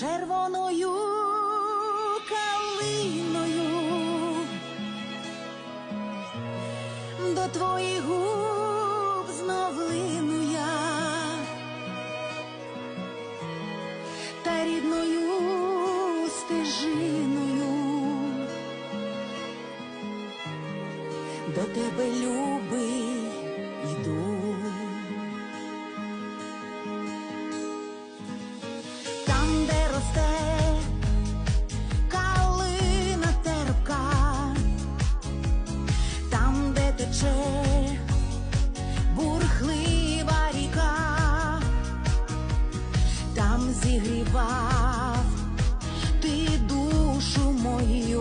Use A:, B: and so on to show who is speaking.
A: червоною калиною. До твоїх губ знов лину я. Та рідною стежиною. До тебе любий зігрівав ти душу мою.